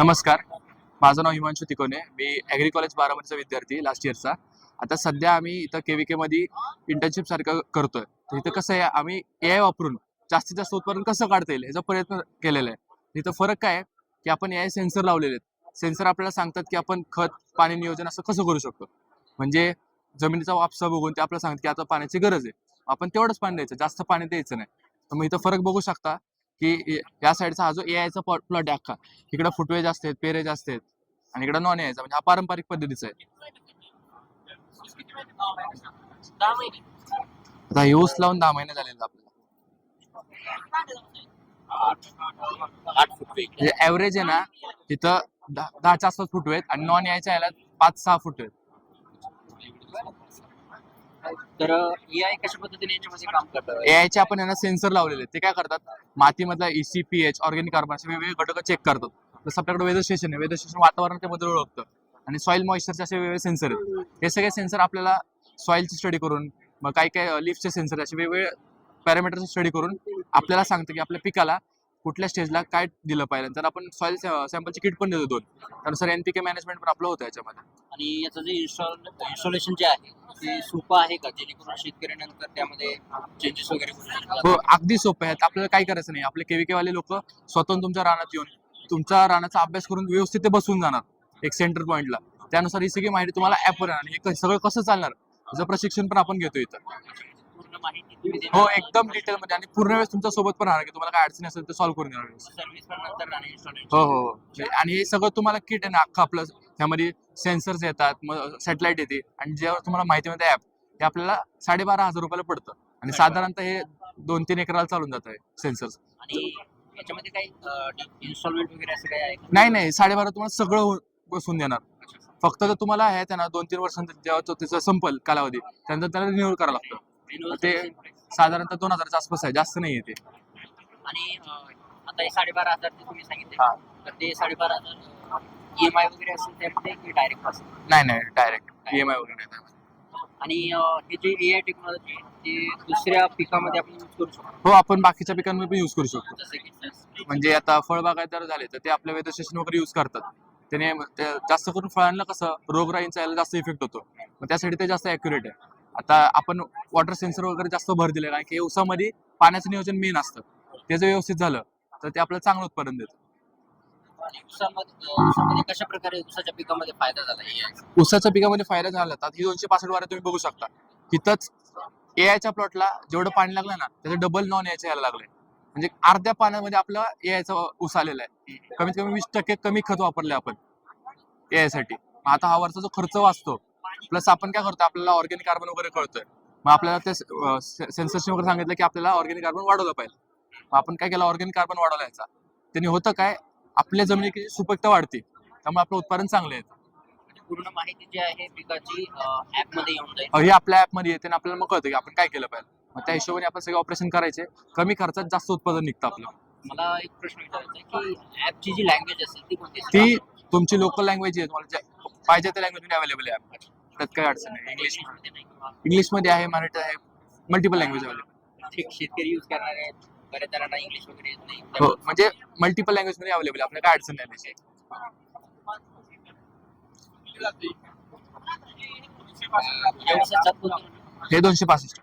नमस्कार. माझं नाव हिमांशू तिकोने. मी ॲग्री कॉलेज बारामतीचा विद्यार्थी लास्ट इयरचा आता सध्या आम्ही इथं केव्हीके मध्ये इंटर्नशिप सारखं करतोय. तर इथं कसं आहे आम्ही ए आय वापरून जास्तीत जास्त उत्पादन कसं काढता येईल याचा प्रयत्न केलेला आहे. इथं फरक काय आहे की आपण ए आय सेन्सर लावलेले आहेत. सेन्सर आपल्याला सांगतात की आपण खत पाणी नियोजन असं कसं करू शकतो. म्हणजे जमिनीचा वापसा बघून ते आपल्याला सांगतात की आता पाण्याची गरज आहे. आपण तेवढंच पाणी द्यायचं जास्त पाणी द्यायचं नाही. तर मग इथं फरक बघू शकता की या साईडचा हा जो ए आयचा प्लॉट आहे अख्खा. इकडे फुटवे जास्त आहेत पेरे जास्त आहेत. आणि इकडे नॉन यायचा म्हणजे हा पारंपरिक पद्धतीचा आहे. आता हे ऊस लावून दहा महिने झालेले आपल्याला. म्हणजे ऍव्हरेज आहे ना तिथं दहा दहाच्या आसपास फुटवे आहेत आणि नॉन यायच्या याला पाच सहा फुट आहेत. तर एआय कशा पद्धतीने याच्यामध्ये काम करतात एआयचे आपण यांना सेन्सर लावलेले ते काय करतात? मातीमधला E EC P H organic carbon असे वेगवेगळे घटक चेक करतात. जसं आपल्याकडे वेदर स्टेशन आहे. वेदर स्टेशन वातावरण बदल ओळखतं. आणि सॉइल मॉइश्चरचे असे वेगवेगळे सेन्सर आहेत. हे सगळे सेन्सर आपल्याला सॉइलची स्टडी करून मग काही काही लिफ्टचे सेन्सर असे वेगवेगळे पॅरामीटरची स्टडी करून आपल्याला सांगतं की आपल्या पिकाला कुठल्या स्टेजला काय दिलं पाहिजे तर आपण सॉइल सॅम्पलची किट पण देतो दोन त्यानुसार एनपीके मॅनेजमेंट पण आपलं होतं याच्यामध्ये. आणि याचं जे इन्स्टॉल इन्स्टॉलेशन जे आहे ते सोपं आहे का? जेणेकरून शेतकऱ्यानंतर त्यामध्ये चेंजेस वगैरे हो अगदी सोपं आहे. आपल्याला काय करायचं नाही. आपले केव्हीके वाले लोक स्वतःहून तुमच्या रानात येऊन तुमच्या रानाचा अभ्यास करून व्यवस्थित ते बसून जाणार एक सेंटर पॉइंटला त्यानुसार ही सगळी माहिती तुम्हाला ऍपवर आणि हे सगळं कसं चालणार? याचं प्रशिक्षण पण आपण घेतो इथं. माहिती तुम्ही हो एकदम डिटेल मध्ये. आणि पूर्ण वेळेस तुमच्यासोबत पण राहणार की तुम्हाला काय अडचणी असेल ते सॉल्व्ह करून देणार हो हो हो. आणि हे सगळं तुम्हाला किट आहे ना अख्खं आपलं त्यामध्ये सेन्सर्स येतात मग सॅटेलाइट येते. आणि जेव्हा तुम्हाला माहिती मिळते ऍप ते आपल्याला साडेबारा हजार रुपयाला पडतं. आणि साधारणतः हे दोन तीन एकराला चालून जात आहे सेन्सर्स? नाही नाही. साडेबारा तुम्हाला सगळं हो- बसून देणार. फक्त तर तुम्हाला आहे त्यांना दोन तीन वर्षांचा जेव्हा त्याचा संपल कालावधी त्यानंतर त्याला रिन्यूअल करावं लागतं. ते. साधारणतः दोन हजाराच्या आसपास आहे जास्त नाही ते. आणि अं, आता हे साडेबारा हजार ते तुम्ही सांगितले हा. तर ते साडेबारा हजार ईएमआय वगैरे असेल त्यामध्ये की डायरेक्ट असेल नाही नाही डायरेक्ट ईएमआय वगैरे नाही. त्यामध्ये. आणि अं, हे जे ए आय टेक्नॉलॉजी ते दुसऱ्या पिकामध्ये आपण यूज करू शकतो? हो आपण बाकीच्या पिकांमध्ये पण यूज करू शकतो. जसं की म्हणजे आता फळबागायतदार झाले तर ते आपल्या वेदर स्टेशन वगैरे यूज करतात. त्याने ते जास्त करून फळांना कसं रोगराईंचा याला जास्त इफेक्ट होतो. मग त्यासाठी ते जास्त अॅक्युरेट आहे. आता आपण वॉटर सेन्सर वगैरे जास्त भर दिले कारण की उसामध्ये पाण्याचं नियोजन मेन असतं. ते जर व्यवस्थित झालं तर ते आपल्याला चांगलं उत्पादन देतं. कशा प्रकारे ऊसाच्या पिकामध्ये फायदा झाला? पिकामध्ये फायदा झाला तर ही दोनशे पासष्ट वारे तुम्ही बघू शकता. तिथंच एआयच्या प्लॉटला जेवढं पाणी लागलं ना त्याचं डबल नॉन यायचं यायला लागलंय. म्हणजे अर्ध्या पाण्यामध्ये आपला एआयचा ऊस आलेला आहे. कमीत कमी वीस टक्के कमी खत वापरले आपण एआयसाठी. मग आता हा वरचा जो खर्च वाचतो प्लस आपण काय करतो आपल्याला ऑर्गॅनिक कार्बन वगैरे कळतोय. मग आपल्याला ते सेन्सरशी वगैरे सांगितलं की आपल्याला ऑर्गॅनिक कार्बन वाढवलं पाहिजे. मग आपण काय केलं ऑर्गॅनिक कार्बन वाढवला याचा. त्यांनी होतं काय आपल्या जमिनीची सुपीकता वाढते. त्यामुळे आपलं उत्पादन चांगलं येतं. म्हणजे पूर्ण माहिती जी आहे पिकाची ऍपमध्ये येऊन जाईल. हे आपल्या ऍपमध्ये येते आणि आपल्याला मग कळतं की आपण काय केलं पाहिजे. मग त्या हिशोबाने आपण सगळे ऑपरेशन करायचे. कमी खर्चात जास्त उत्पादन निघतं आपलं. मला एक प्रश्न विचारायचा की ऍपची जी लँग्वेज असेल ती कोणती ती तुमची लोकल लँग्वेज आहे. तुम्हाला पाहिजे त्या लँग्वेज अवेलेबल आहे. त्यात काही अडचण नाही. इंग्लिश किंवा इंग्लिशमध्ये आहे मराठी आहे मल्टिपल लँग्वेज अवेलेबल ठीक शेतकरी युज करणार आहेत. बऱ्याच जणांना इंग्लिश वगैरे येत नाही. हो म्हणजे मल्टिपल लँग्वेजमध्ये अवेलेबल आहे. आपल्याला काय अडचण नाही त्याची? हे दोनशे पासष्ट.